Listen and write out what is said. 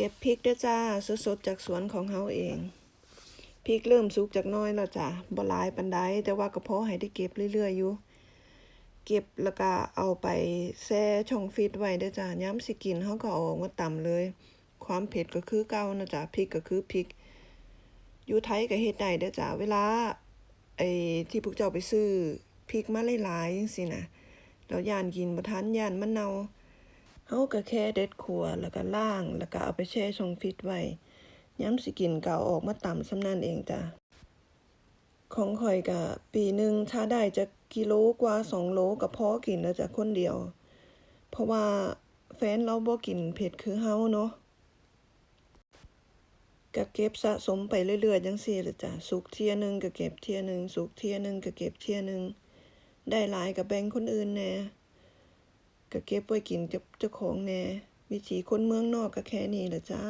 เก็บพริกเด้อจ้าสดๆจากสวนของเฮาเองพริกเริ่มสุกจากน้อยแล้วจ้ะบ่หลายปานใดแต่ว่าก็พอให้ได้เก็บเรื่อยๆอยู่เก็บแล้วก็เอาไปแช่ช่องฟรีซไว้เด้อจ้ายามสิกินเฮาก็เอาอกมาตำเลย ความเผ็ดก็คือเก่านะจ้ะพริกก็คือพริกอยู่ไทยก็เฮ็ดได้เด้อจ้าเวลาไอ้ที่พวกเจ้าไปซื้อพริกมาหลายๆจังซี่นะแล้วย่านกินบ่ทันย่านมันเน่า เฮาก็แค่เด็ดขัวแล้วก็ล้าง แล้วก็เอาไปแช่ช่องฟรีซไว้ยามสิกินก็เอาออกมาต่ำซำนั้นเองจ้ะ ของข่อยก็ปีหนึ่งถ้าได้จะกิโลกว่าสองโลก็พอกินแล้วจ้ะคนเดียว เพราะว่าแฟนเราบ่กินเผ็ดคือเฮาเนาะก็เก็บสะสมไปเรื่อยๆจังซี่ละจ้ะสุกเทียหนึงก็เก็บเทียหนึงสุกเทียหนึงก็เก็บเทียหนึงได้หลายก็แบ่งคนอื่นแน่ ก็เก็บไว้กินเจ้าของแน่วิถีคนเมืองนอกก็แค่นี้ละจ้า